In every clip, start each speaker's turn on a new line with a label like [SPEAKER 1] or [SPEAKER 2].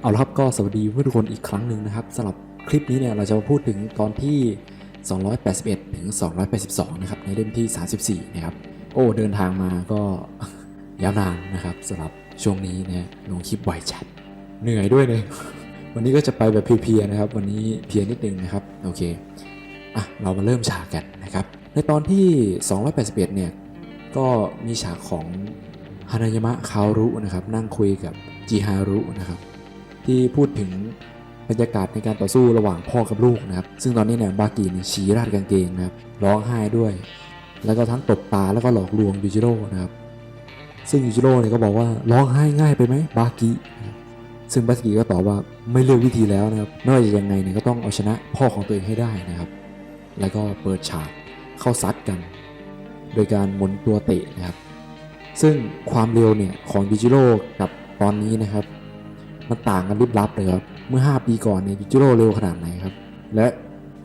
[SPEAKER 1] เอาละครับก็สวัสดีเพื่อนทุกคนอีกครั้งหนึ่งนะครับสำหรับคลิปนี้เนี่ยเราจะมาพูดถึงตอนที่ 281 ถึง 282 นะครับ ในเล่มที่ 34 นะครับ โอ้เดินทางมาก็ยาวนานนะครับสำหรับช่วงนี้นะลงคลิปไวจัดเหนื่อยด้วยเลย วันนี้ก็จะไปแบบเพียๆนะครับ วันนี้เพียนิดนึงนะครับ โอเคอะเรามาเริ่มฉากกันนะครับ ในตอนที่ 281 เนี่ย ก็มีฉากของฮานายามะคารุนะครับ นั่งคุยกับจิฮารุนะครับ ที่พูดถึงบรรยากาศในการต่อสู้ระหว่างพ่อกับลูกนะครับ ซึ่งตอนนี้เนี่ยบากิเนี่ยชี้ราดกางเกงนะครับร้องไห้ด้วย แล้วก็ทั้งตบตาแล้วก็หลอกลวงยูจิโร่นะครับ ซึ่งยูจิโร่เนี่ยก็บอกว่าร้องไห้ง่ายไปไหมบากิซึ่งบากิก็ตอบว่าไม่เลือกวิธีแล้วนะครับไม่ว่าจะยังไงเนี่ยก็ต้องเอาชนะพ่อของตัวเองให้ได้นะครับ แล้วก็เปิดฉากเข้าซัดกัน โดยการหมุนตัวเตะนะครับ ซึ่งความเร็วเนี่ยของยูจิโร่กับตอนนี้นะครับ มันต่างกันลิบลับเลยครับ เมื่อ 5 ปีก่อนเนี่ยยูจิโร่เร็วขนาดไหนครับ และ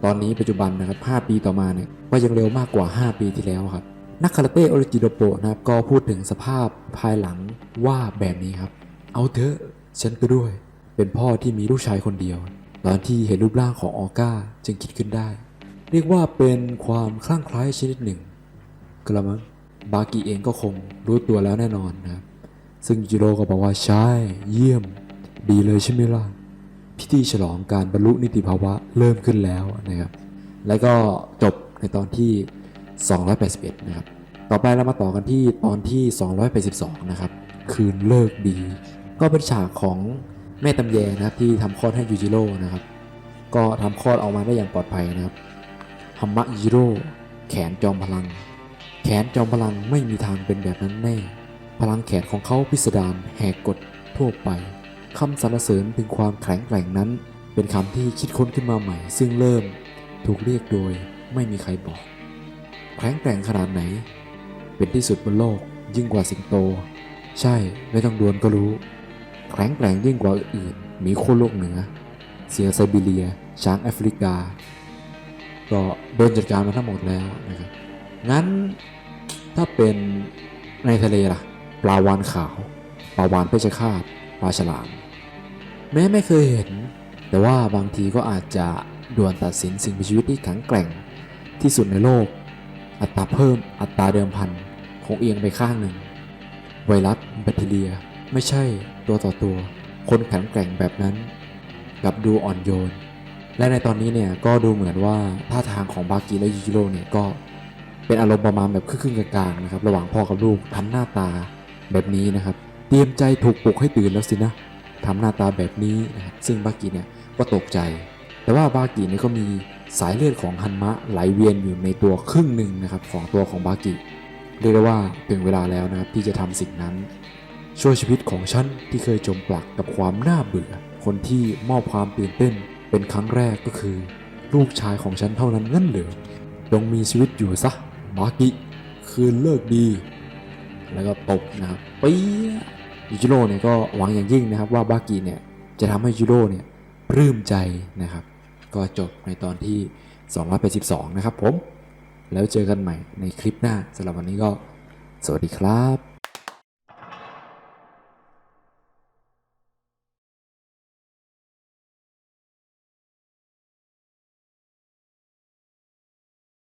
[SPEAKER 1] ตอนนี้ปัจจุบันนะครับ 5 ปีต่อมาเนี่ยก็ยังเร็วมากกว่า 5 ปีที่แล้วครับ นักคาราเต้โอริจิโดโปะนะครับ ก็พูดถึงสภาพภายหลังว่าแบบนี้ครับ เอาเถอะฉันก็ด้วย เป็นพ่อที่มีลูกชายคนเดียว ตอนที่เห็นรูปร่างของออก้าจึงคิดขึ้นได้ เรียกว่าเป็นความคลั่งไคล้ชนิดหนึ่ง กระมังบากิเองก็คงรู้ตัวแล้วแน่นอนนะครับซึ่งยูจิโร่ก็บอกว่าใช่เยี่ยม ดีเลยใช่ไหมล่ะ พิธีฉลองการบรรลุนิติภาวะเริ่มขึ้นแล้วนะครับ แล้วก็จบในตอนที่ 281 นะครับ ต่อไปเรามาต่อกันที่ตอนที่ 282 นะครับ คืนเลิกดี ก็เป็นฉากของแม่ตำแยนะครับที่ทำคลอดให้ยูจิโร่นะครับ ก็ทำคลอดออกมาได้อย่างปลอดภัยนะครับฮัมมะยูจิโร่แขนจอมพลัง แขนจอมพลังไม่มีทางเป็นแบบนั้นแน่ พลังแขนของเขาพิสดารแหกกฎทั่วไปคำสรรเสริญถึงความแข็งแกร่งนั้น เป็นคำที่คิดค้นขึ้นมาใหม่ ซึ่งเริ่มถูกเรียกโดยไม่มีใครบอก แข็งแกร่งขนาดไหน เป็นที่สุดบนโลกยิ่งกว่าสิงโต ใช่ไม่ต้องดวลก็รู้ แข็งแกร่งยิ่งกว่าอื่นหมีโคโลกเหนือ เสือไซบีเรีย ช้างแอฟริกา ก็โดนจัดการมาทั้งหมดแล้วนะครับงั้น ถ้าเป็นในทะเลล่ะ ปลาวานขาว ปลาวานเพชรฆาตปลาฉลาม แม้ไม่เคยเห็น แต่ว่าบางทีก็อาจจะด่วนตัดสินสิ่งมีชีวิตที่แข็งแกร่งที่สุดในโลก อัตราเพิ่มอัตราเดิมพันคงเอียงไปข้างหนึ่ง ไวรัสแบคทีเรียไม่ใช่ตัวต่อตัว คนแข็งแกร่งแบบนั้นกลับดูอ่อนโยน และในตอนนี้เนี่ยก็ดูเหมือนว่าท่าทางของบากิและยูจิโร่เนี่ยก็ เป็นอารมณ์ประมาณแบบครึ่งๆกลางๆนะครับระหว่างพ่อกับลูกทำหน้าตาแบบนี้นะครับเตรียมใจถูกปลุกให้ตื่นแล้วสินะทำหน้าตาแบบนี้นะครับซึ่งบากิเนี่ยก็ตกใจ แต่ว่าบากิเนี่ยก็มีสายเลือดของฮันมะไหลเวียนอยู่ในตัวครึ่งหนึ่งนะครับของตัวของบากิเรียกได้ว่าถึงเวลาแล้วนะครับที่จะทำสิ่งนั้นช่วยชีวิตของฉันที่เคยจมปลักกับความน่าเบื่อ คนที่มอบความตื่นเต้นเป็นครั้งแรกก็คือ ลูกชายของฉันเท่านั้นงั้นเหรือจงมีชีวิตอยู่ซะ บากิคืนเลิกดี แล้วก็ตบนะครับปี๊ยยูจิโร่เนี่ยก็หวังอย่างยิ่งนะครับว่าบากิเนี่ยจะทำให้ยูจิโร่เนี่ยปลื้มใจนะครับ ก็จบในตอนที่ 282 นะครับผม แล้วเจอกันใหม่ในคลิปหน้าสำหรับวันนี้ก็ สวัสดีครับ